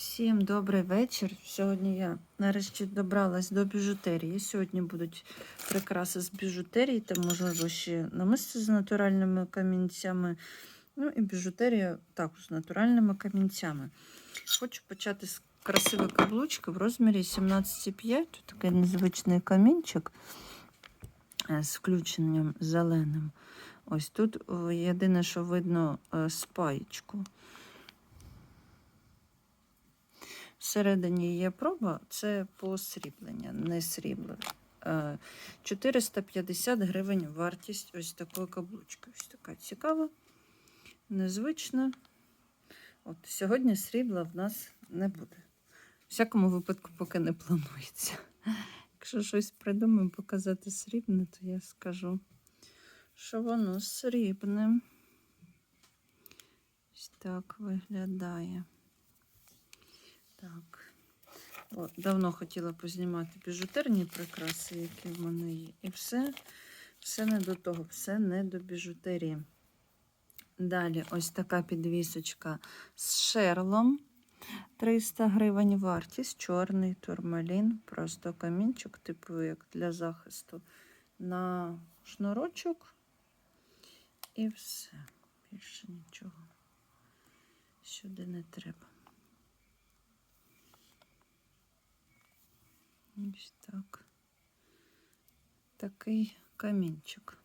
Всім добрий вечір. Сьогодні я нарешті добралась до біжутерії. Сьогодні будуть прикраси з біжутерії та, можливо, ще намисти з натуральними камінцями. Ну і біжутерія також з натуральними камінцями. Хочу почати з красивої каблучки в розмірі 17,5. Тут такий незвичний камінчик е, з включенням зеленим. Ось тут єдине, що видно е, спаєчку. Всередині є проба, це посріблення, не срібло. Е, 450 гривень вартість ось такої каблучки. Ось така цікава, незвична. От, Сьогодні срібла в нас не буде. В всякому випадку, поки не планується. Якщо щось придумаю показати срібне, то я скажу, що воно срібне. Ось так виглядає. Так. О, давно хотіла познімати біжутерні прикраси, які в мене є. І все, все не до того, все не до біжутерії. Далі ось така підвісочка з шерлом. 300 гривень вартість, чорний турмалін, просто камінчик, типу як для захисту на шнурочок. І все. Більше нічого сюди не треба. Ось так. Такий камінчик.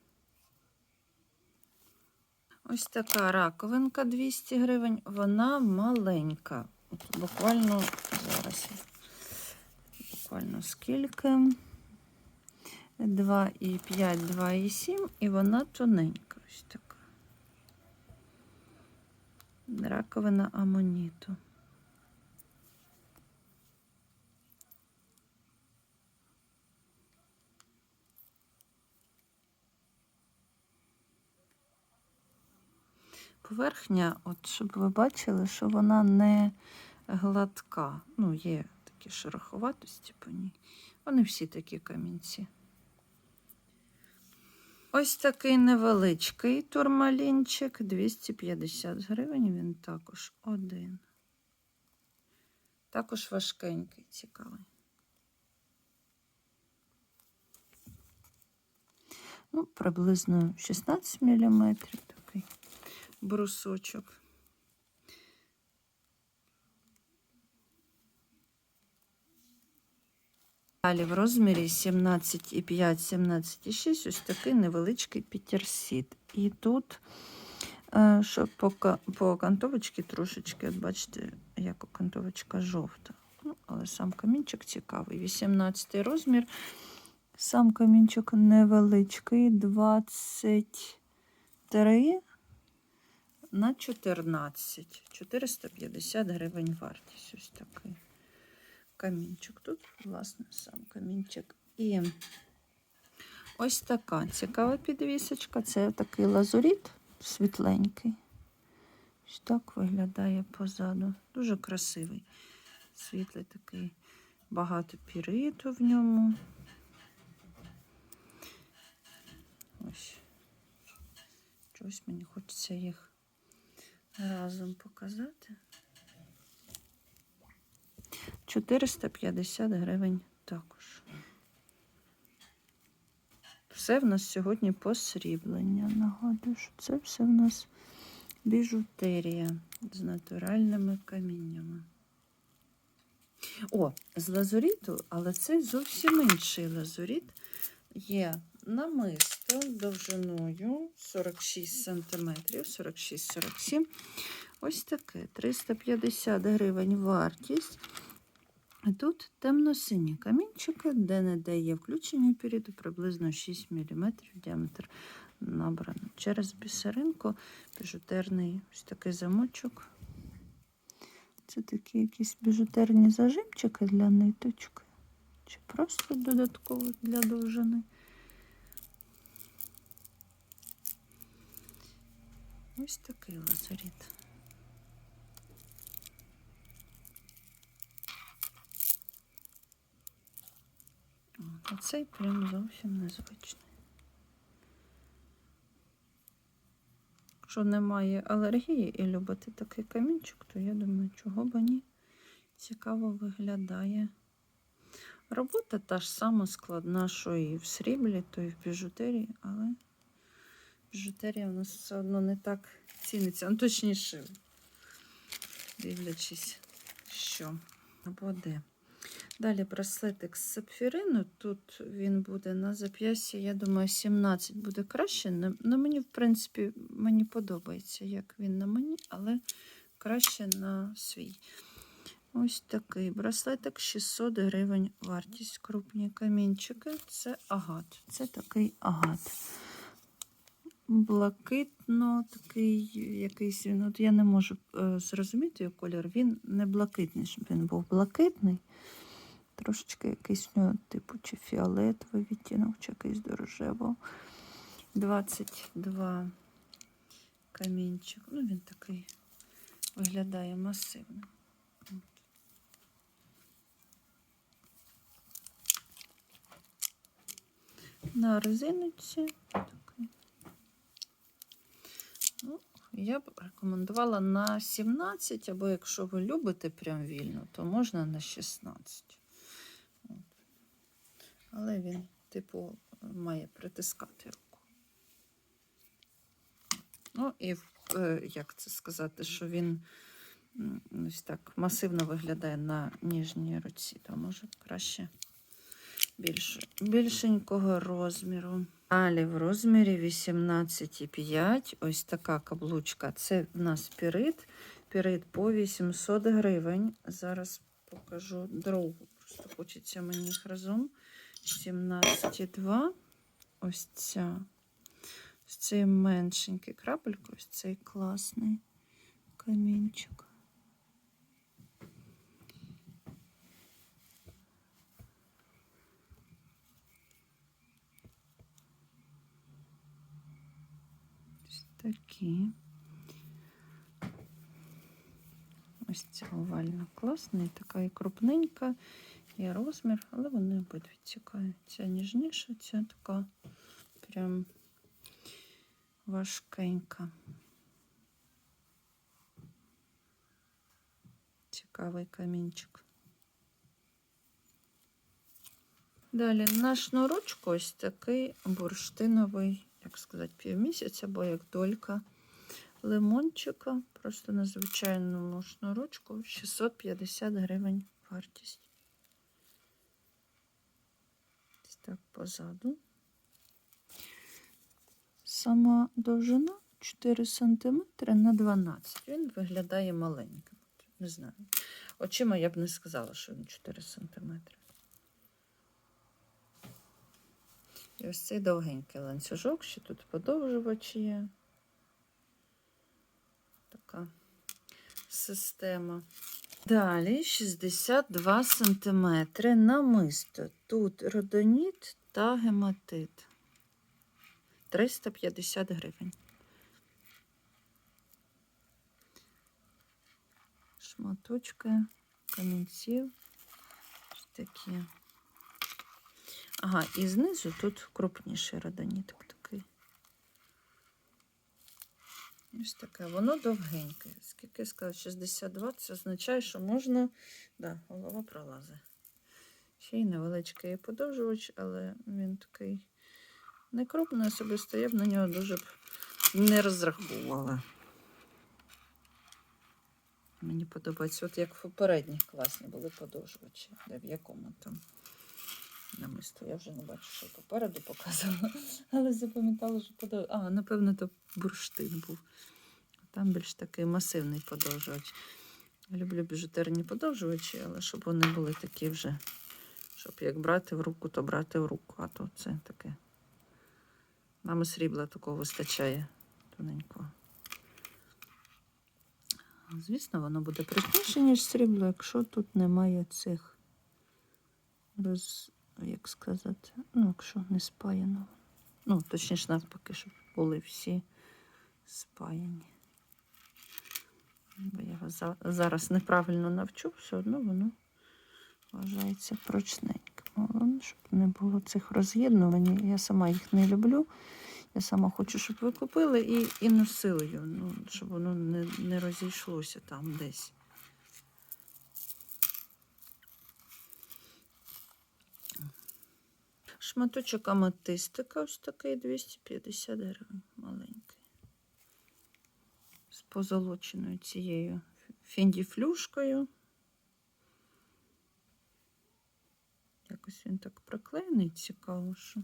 Ось така раковинка 200 гривень. Вона маленька. Буквально зараз. Буквально скільки? 2,5, 2,7 і вона тоненька. Ось така. Раковина амоніту. Поверхня, от щоб ви бачили, що вона не гладка. Ну, є такі шероховатості по ній. Вони всі такі камінці. Ось такий невеличкий турмалінчик, 250 гривень, він також один. Також важкенький, цікавий. Ну, приблизно 16 мм брусочок. Далі в розмірі 17,5, 17,6 ось такий невеличкий пітерсіт. І тут, е, що по, по окантовочці трошечки, от бачите, як окантовочка жовта. Ну, але сам камінчик цікавий. 18 розмір. Сам камінчик невеличкий, 23 на 14. 450 гривень вартість. Ось такий камінчик. Тут, власне, сам камінчик. І ось така цікава підвісочка. Це такий лазуріт світленький. Ось так виглядає позаду. Дуже красивий. Світлий такий, багато піриту в ньому. Ось. Чогось мені хочеться їх разом показати. 450 гривень також. Все в нас сьогодні посріблення. Нагадую, що це все в нас біжутерія з натуральними каміннями. О, з лазуріту, але це зовсім інший лазуріт. Є намисто довжиною 46 см, 46-47 Ось таке 350 гривень вартість. А тут темно-сині камінчики, де не де є включення періоду, приблизно 6 мм діаметр набрано. Через бісеринку біжутерний ось такий замочок. Це такі якісь біжутерні зажимчики для ниточки. Чи просто додатково для довжини. Ось такий лазаріт. А цей прям зовсім незвичний. Якщо немає алергії і любите такий камінчик, то я думаю, чого б ні. Цікаво виглядає. Робота та ж сама складна, що і в сріблі, то і в біжутерії, але біжутерія у нас все одно не так ціниться. Ну, точніше, дивлячись, що або де. Далі браслетик з сапфірину. Тут він буде на зап'ясті, я думаю, 17 буде краще. На мені, в принципі, мені подобається, як він на мені, але краще на свій. Ось такий браслетик 600 гривень вартість. Крупні камінчики. Це агат. Це такий агат. Блакитно, такий якийсь він. От я не можу е, зрозуміти його колір. Він не блакитний, щоб він був блакитний. Трошечки якийсь нього, типу, чи фіолетовий відтінок, чи якийсь дорожево. 22 камінчик. Ну, він такий виглядає масивно. На резиночці. Ну, я б рекомендувала на 17, або якщо ви любите прям вільно, то можна на 16. От. Але він, типу, має притискати руку. Ну, і е, як це сказати, що він ось так масивно виглядає на ніжній руці, то може краще більше, більшенького розміру. Далі в розмірі 18,5. Ось така каблучка. Це в нас пірит. Пірит по 800 гривень. Зараз покажу другу. Просто хочеться мені їх разом. 17,2. Ось ця. Ось цей меншенький крапелько, ось цей класний камінчик. такі. Ось ця овальна класна, і така і крупненька, і розмір, але вони обидві цікаві. Ця ніжніша, ця така прям важкенька. Цікавий камінчик. Далі на шнурочку ось такий бурштиновий, як сказати, півмісяця, або як долька лимончика. Просто на звичайному шнурочку 650 гривень вартість. Ось так позаду. Сама довжина 4 см на 12 Він виглядає маленьким. Не знаю. Очима я б не сказала, що він 4 см. І ось цей довгенький ланцюжок, ще тут подовжувач є. Така система. Далі 62 см намисто. Тут родоніт та гематит. 350 гривень. Шматочки камінців. Такі. Ага, і знизу тут крупніший родонітик такий. Ось таке. Воно довгеньке. Скільки я сказала, 62, це означає, що можна. Да, голова пролазить. Ще й невеличкий подовжувач, але він такий не крупний особисто, я б на нього дуже б не розраховувала. Мені подобається, от як в попередніх класні були подовжувачі, де в якому там намисто. Я вже не бачу, що попереду показувала, але запам'ятала, що подовж... А, напевно, то бурштин був. Там більш такий масивний подовжувач. Я люблю біжутерні подовжувачі, але щоб вони були такі вже, щоб як брати в руку, то брати в руку. А то це таке. Нам срібла такого вистачає тоненького. Звісно, воно буде прикніше, ніж срібло, якщо тут немає цих роз, як сказати, ну, якщо не спаяно. Ну, точніше, навпаки, щоб були всі спаяні. Бо я його зараз неправильно навчу, все одно воно вважається прочненьким. Головне, щоб не було цих роз'єднувань. Я сама їх не люблю. Я сама хочу, щоб ви купили і, і носили його, ну, щоб воно не, не розійшлося там десь. Шматочок аметистика, ось такий 250 гривень, маленький. З позолоченою цією фіндіфлюшкою. Якось він так проклеєний, цікаво, що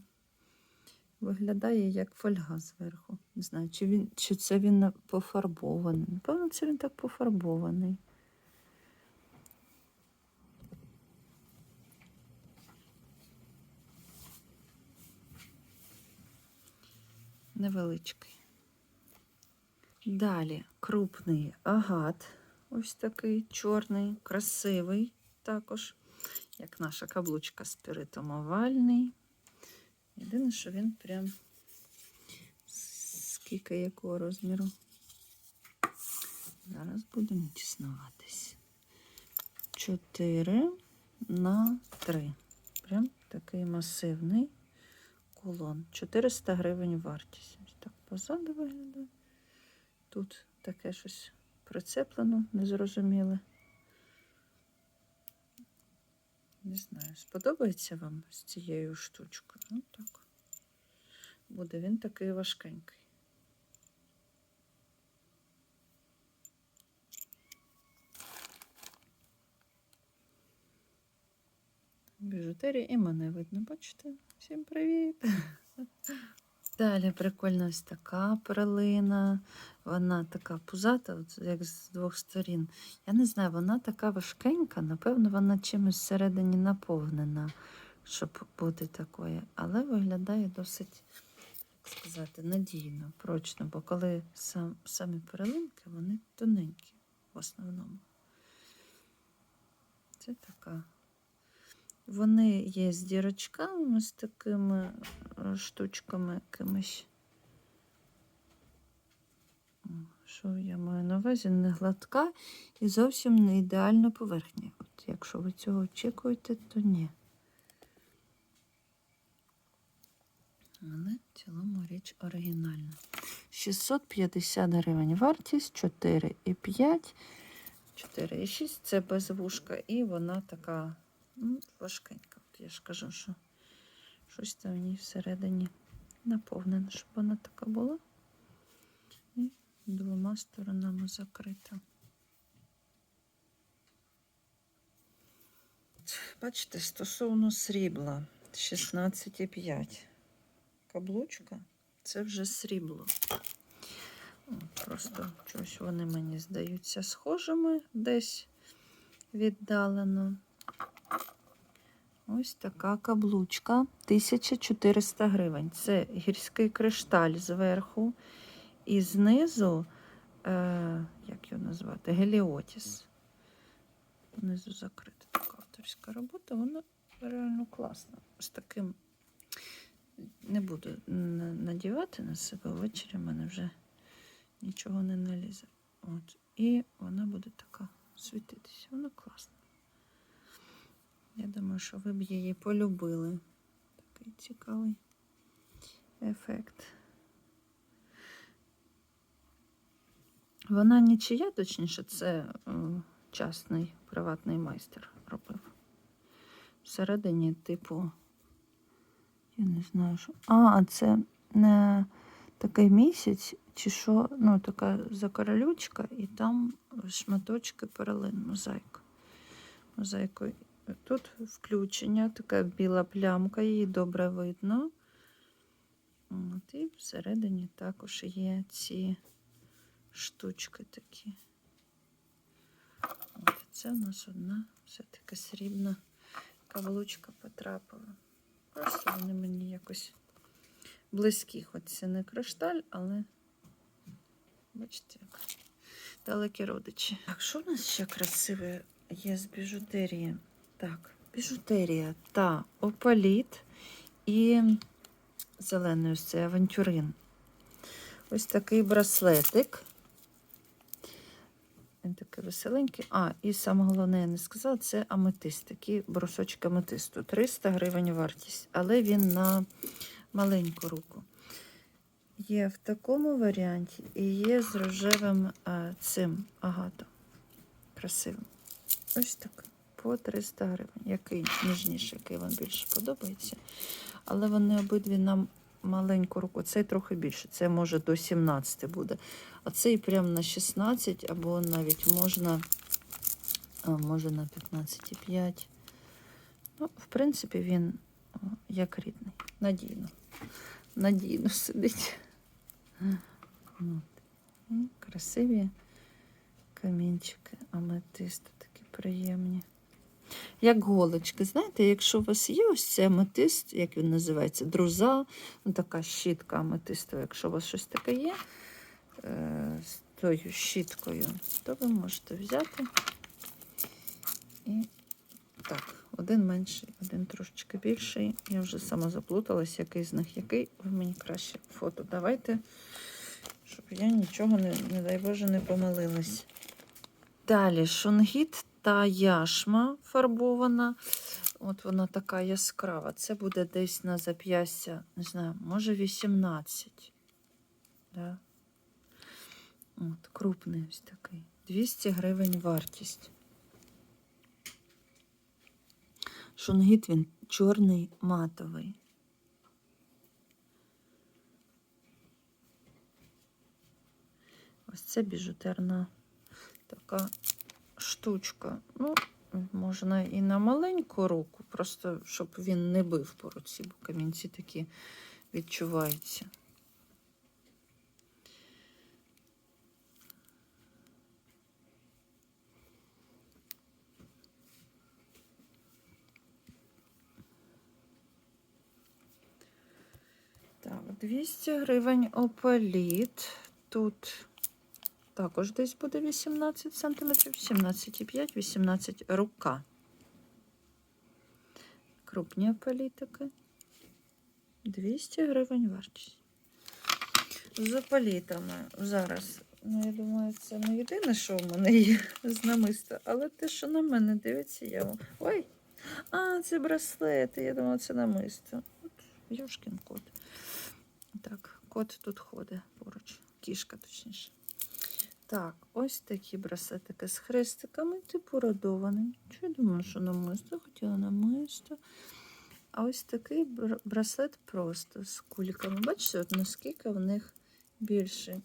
виглядає як фольга зверху. Не знаю, чи, він, чи це він пофарбований. Напевно, це він так пофарбований. Невеличкий. Далі крупний агат. Ось такий чорний, красивий також, як наша каблучка спиритом овальний. Єдине, що він прям скільки якого розміру. Зараз будемо тіснуватись. 4 на 3. Прям такий масивний кулон. 400 гривень вартість. Позаду виглядає. Тут таке щось прицеплено, незрозуміле. Не знаю, сподобається вам з цією штучкою. Ну так. Буде він такий важкенький. Біжутерія і мене видно, бачите? Всім привіт! Далі прикольна ось така перлина. Вона така пузата, от як з двох сторін. Я не знаю, вона така важкенька, напевно, вона чимось всередині наповнена, щоб бути такою. Але виглядає досить, як сказати, надійно, прочно, бо коли сам, самі перлинки, вони тоненькі в основному. Це така. Вони є з дірочками, з такими е, штучками якимись. Що я маю на увазі? Не гладка і зовсім не ідеальна поверхня. От якщо ви цього очікуєте, то ні. Але в цілому річ оригінальна. 650 гривень вартість, 4,5, 4,6 це без вушка, і вона така ну, важкенька. От я ж кажу, що щось там в ній всередині наповнено, щоб вона така була. І двома сторонами закрита. Бачите, стосовно срібла 16,5. Каблучка це вже срібло. Просто чогось вони мені здаються схожими десь віддалено. Ось така каблучка 1400 гривень. Це гірський кришталь зверху. І знизу, е, як його назвати, геліотіс. Внизу закрита така авторська робота, вона реально класна. З таким не буду надівати на себе ввечері, в мене вже нічого не налізе. От. І вона буде така світитися. Вона класна. Я думаю, що ви б її полюбили. Такий цікавий ефект. Вона нічия, точніше, це е, частний приватний майстер робив. Всередині, типу, я не знаю, що. А, це не такий місяць, чи що, ну, така закоролючка, і там шматочки перлин, мозаїка. Мозаїкою. Тут включення, така біла плямка, її добре видно. От, і всередині також є ці штучки такі. От, це у нас одна все-таки срібна каблучка потрапила. Просто вони мені якось близькі, хоч це не кришталь, але бачите, як далекі родичі. Так, що в нас ще красиве є з біжутерії? Так, біжутерія та опаліт і зелений ось цей авантюрин. Ось такий браслетик. Він такий веселенький. А, і саме головне, я не сказала, це аметист, такі брусочки аметисту. 300 гривень вартість, але він на маленьку руку. Є в такому варіанті і є з рожевим а, цим агатом. Красивим. Ось так. По 300 гривень. Який ніжніший, який вам більше подобається. Але вони обидві на маленьку руку. Цей трохи більше. Це може до 17 буде. А цей прямо на 16, або навіть можна, а, може на 15,5. Ну, в принципі, він як рідний. Надійно. Надійно сидить. От. І красиві камінчики, аметисти такі приємні. Як голочки. Знаєте, якщо у вас є ось цей аметист, як він називається, друза, ну, така щітка аметистова, якщо у вас щось таке є е, з тою щіткою, то ви можете взяти і так, один менший, один трошечки більший. Я вже сама заплуталась, який з них який. Ви мені краще фото давайте, щоб я нічого, не, не дай Боже, не помилилась. Далі шунгіт та яшма фарбована. От вона така яскрава. Це буде десь на зап'ястя, не знаю, може 18. Да? От, крупний ось такий. 200 гривень вартість. Шунгіт він чорний матовий. Ось це біжутерна така штучка. Ну, можна і на маленьку руку, просто щоб він не бив по руці, бо камінці такі відчуваються. Так, 200 гривень опаліт. Тут також десь буде 18 см, 17,5, 18 рука. Крупні опалітики. 200 гривень вартість. З опалітами зараз. Ну, я думаю, це не єдине, що в мене є з намиста, але те, що на мене дивиться, я. вам- Ой! А, це браслети. Я думала, це намисто. От, Юшкін кот. Так, кот тут ходить поруч. Кішка, точніше. Так, ось такі браслетики з хрестиками, типу родований. Що я думаю, що намисто? Хотіла намисто. А ось такий браслет просто з кульками. Бачите, от наскільки в них більше.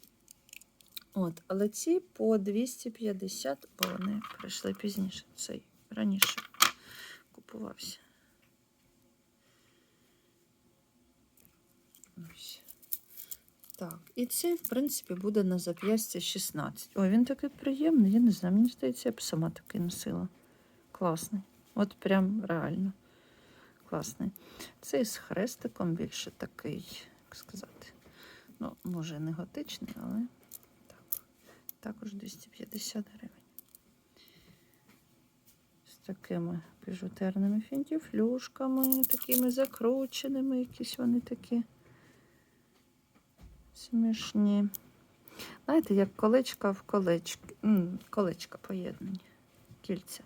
От, але ці по 250, бо вони прийшли пізніше. Цей раніше купувався. Ось. Так, і цей, в принципі, буде на зап'ястя 16. Ой, він такий приємний, я не знаю, мені здається, я б сама такий носила. Класний. От прям реально класний. Цей з хрестиком більше такий, як сказати. Ну, може, не готичний, але так. Також 250 гривень. З такими біжутерними фінтіфлюшками, такими закрученими, якісь вони такі. Смішні. Знаєте, як колечка в колечки. Колечка поєднані. Кільця.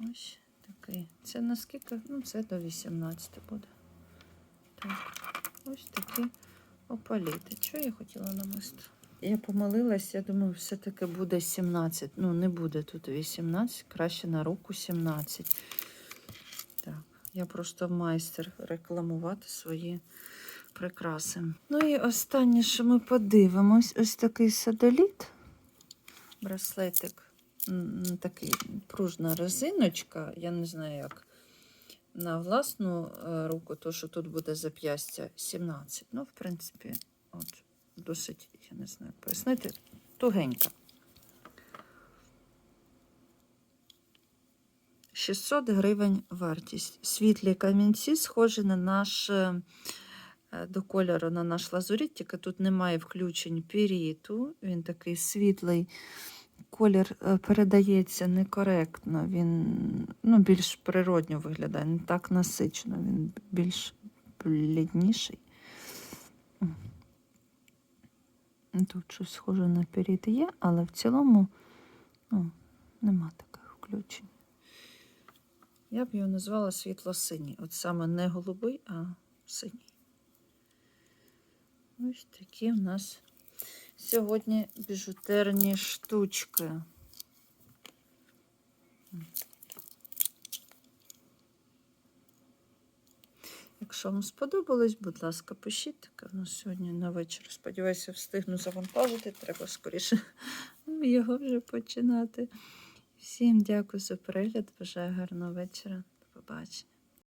Ось такий. Це наскільки? Ну, це до 18 буде. Так. Ось такі опаліти. Що я хотіла намисти? Я помилилась, я думаю, все-таки буде 17. Ну, не буде тут 18, краще на руку 17. Так, я просто майстер рекламувати свої прикраси. Ну і останнє, що ми подивимось, ось такий садоліт. Браслетик. Такий пружна резиночка. Я не знаю, як на власну е, руку, то що тут буде зап'ястя 17. Ну, в принципі, от досить, я не знаю, пояснити, тугенька. 600 гривень вартість. Світлі камінці схожі на наш е, до кольору на наш лазурит, тільки тут немає включень піріту. Він такий світлий. Колір е, передається некоректно, він ну, більш природньо виглядає, не так насичено, він більш блідніший. Тут щось схоже на піріт є, але в цілому ну, нема таких включень. Я б його назвала світло-синій. От саме не голубий, а синій. Ось такі в нас сьогодні біжутерні штучки. Якщо вам сподобалось, будь ласка, пишіть. Таке у нас сьогодні на вечір. Сподіваюся, встигну завантажити. Треба скоріше його вже починати. Всім дякую за перегляд. Бажаю гарного вечора. До побачення.